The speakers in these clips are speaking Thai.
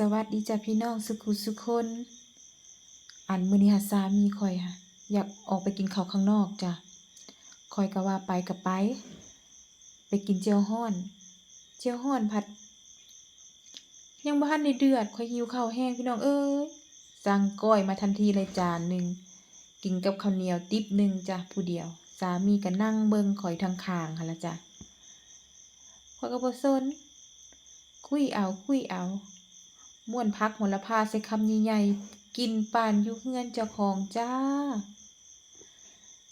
สวัสดีจ้ะพี่น้องสุขุสุคน อันมือนี้หาสามีข่อยค่ะ อยากออกไปกินข้าวข้างนอกจ้ะข่อยก็ว่าไปก็ไป ไปกินเจียวฮ้อน เจียวฮ้อนผัด ยังบ่ทันได้เดือดข่อยหิวข้าวแห้งพี่น้องเอ้ยสั่งก้อยมาทันทีเลยจานหนึ่งกินกับข้าวเหนียวติ๊บหนึ่งจ้ะผู้เดียว สามีก็นั่งเบิ่งข่อยทางข้างค่ะละจ้ะข่อยก็บ่สนคุยเอาคุยเอา ม่วนพักหมลพาใส่คำใหญ่ๆกินปานอยู่เฮือนเจ้าของจ้า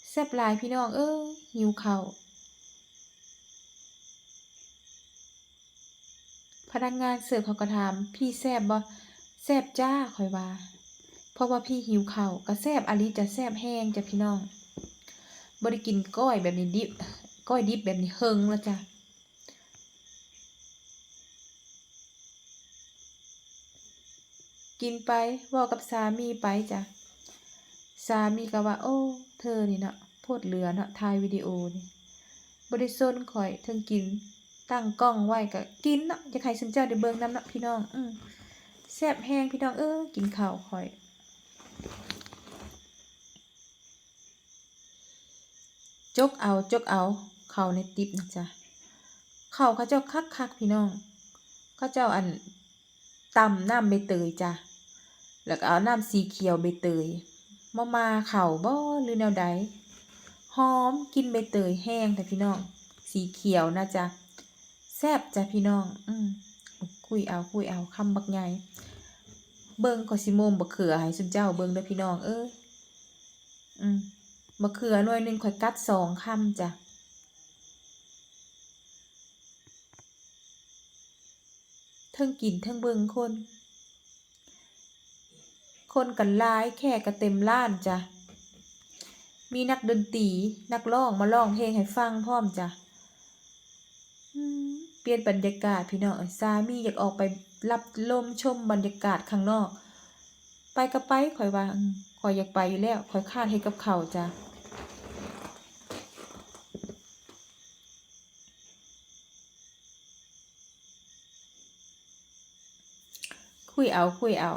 แซ่บหลายพี่น้องเอ้ยหิวเข้าพนักงานเสิร์ฟเขาก็ถาม พี่แซ่บบ่แซ่บจ้าข่อยว่า เพราะว่าพี่หิวเข้าก็แซ่บอลิจะแซ่บแห้งจ้ะพี่น้องบ่ได้กินก้อยแบบนี้ดิบก้อยดิบแบบนี้เฮงแล้วจ้ะ กินไปว่ากับสามีไปจ้ะสามีก็ว่า โอ้ เธอนี่เนาะโพดเหลือเนาะถ่ายวิดีโอนี่บริสนข่อยเทิงกิน ตั้งกล้องไว้ก็กินเนาะจะใครสนเจ้าได้เบิ่งน้ำเนาะพี่น้อง อืมแซ่บแห้งพี่น้องเออกินข้าวข่อยจกเอาจกเอา เข้าวในติ๊บนะจ๊ะข้าวเขาเจ้าคักคักพี่น้องเขาเจ้าอัน ตำน้ำใบเตยจ้ะแล้วก็เอาน้ำสีเขียวใบเตยมามาเข่าบ่หรือแนวใดหอมกินใบเตยแห้งแต่พี่น้อง สีเขียวนะจ๊ะแซ่บจ้ะพี่น้อง อืมคุยเอาคุยเอาคำบักใหญ่เบิ่งก็สิโมมบักเขือให้สุนเจ้าเบิ่งเด้อพี่น้องเอ้ยอืมบักเขือหน่วยหนึ่งข่อยกัดสองคำจ้ะ เทิงกินเทิงเบิงคน คนกันหลายแค่กระเต็มล้านจ้ะ มีนักดนตรีนักร้องมาร้องเพลงให้ฟังพร้อมจ้ะเปลี่ยนบรรยากาศพี่น้องสามีอยากออกไปรับลมชมบรรยากาศข้างนอก ไปก็ไปข่อยว่าอืมข่อยอยากไปอยู่แล้วข่อยคาดให้กับเขาจ้ะ คุยเอาคุยเอา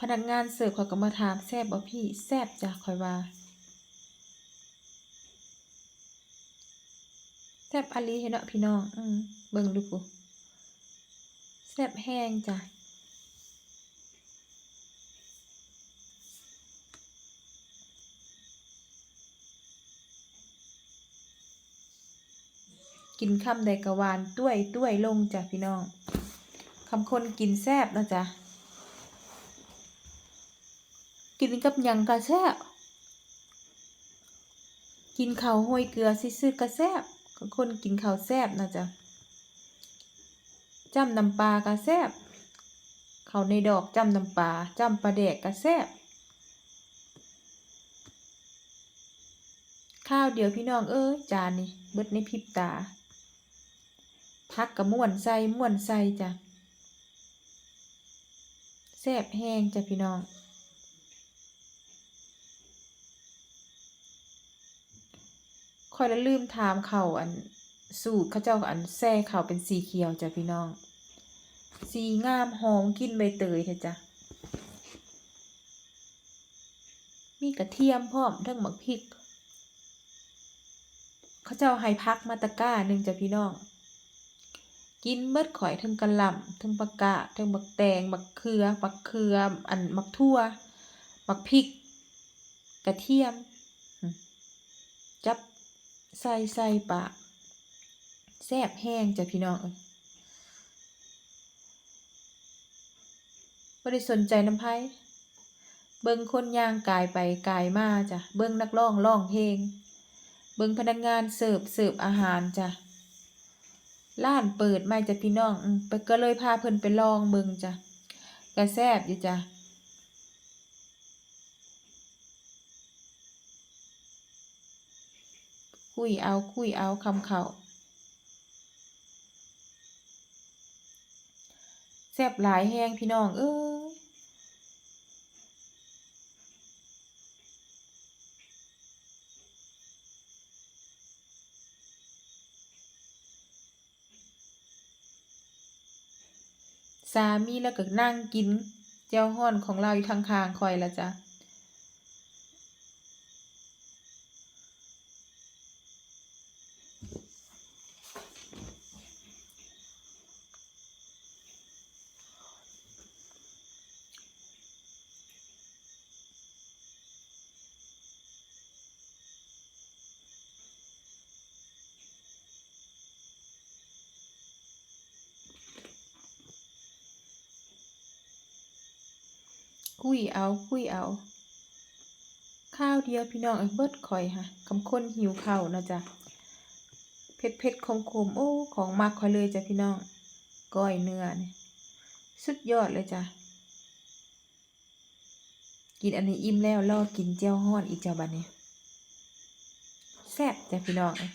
พนักงานเสิร์ฟเขาก็มาถามแซบบ่พี่แซบจ้ะคอยว่าแซบอลีเห็นเนาะพี่น้องอืมเบิ่งดูกูแซบแห้งจ้ะ กินคำใดกะวานต้วยต้วยลงจ้ะพี่น้องคำคนกินแซบนะจ๊ะกินกับยังกะแซบกินข้าวห้วยเกลือซื่อๆกะแซบคนกินข้าวแซบนะจ๊ะจ้ำน้ำปลากะแซบข้าวในดอกจ้ำน้ำปลาจ้ำปลาแดกกะแซบข้าวเดียวพี่น้องเอ้ยจานนี่เบิดในพริบตา พักกับม่วนใส่ม่วนใส่จ้ะแซ่บแห้งจ้ะพี่น้อง คอยละลืมถามเขาอันสูตรเขาเจ้าอันแซ่เขาเป็นสีเขียวจ้ะพี่น้อง สีงามหอมกินใบเตยเถอะจ้ะ มีกระเทียมพร้อมทั้งหมักพริกเขาเจ้าให้พักมาตะก้าหนึ่งจ้ะพี่น้อง กินเบิดข่อยทั้งกระหล่ำทั้งบักกาดทั้งบักแตงบักเขือบักเขืออันบักทั่วบักพริก กระเทียม จับใส่ใส่ปากแซ่บแห้งจ้ะพี่น้องเอ้ยบ่ได้สนใจน้ำไผเบิ่งคนย่างกายไปกายมาจ้ะ เบิ่งนักร้องร้องเพลง เบิ่งพนักงานเสิร์ฟเสิร์ฟอาหารจ้ะ ร้านเปิดใหม่จ้ะพี่น้องอืมไปก็เลยพาเพิ่นไปลองเบิ่งจ้ะกระแซบอยู่จ้ะคุยเอาคุยเอาคำเขาแซบหลายแห้งพี่น้องเอ้ย สามีแล้วก็นั่งกินเจ้าห้อนของเราอยู่ข้างๆข่อยละจ้ะ คุยเอาคุยเอาข้าวเดียวพี่น้องเบิดข่อยค่ะคำคนหิวข้าวนะจ้ะเผ็ดเผ็ดขมขมโอ้ของมักข่อยเลยจ้ะพี่น้องก้อยเนื้อเนี่ยสุดยอดเลยจ้ะกินอันนี้อิ่มแล้วรอกินเจียวฮ้อนอีกจ้ะบัดนี้แซ่บจ้ะพี่น้องเอ้ย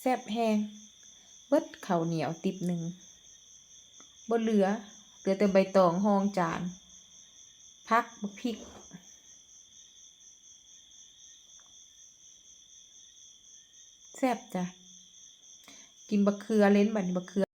แซ่บแฮงเบิดข้าวเหนียวติบหนึ่งบ่เหลือ เหลือแต่ใบตองห้องจาน พักพริกแซ่บจ้ะ กินบักเขือเล้นบันบักเขือ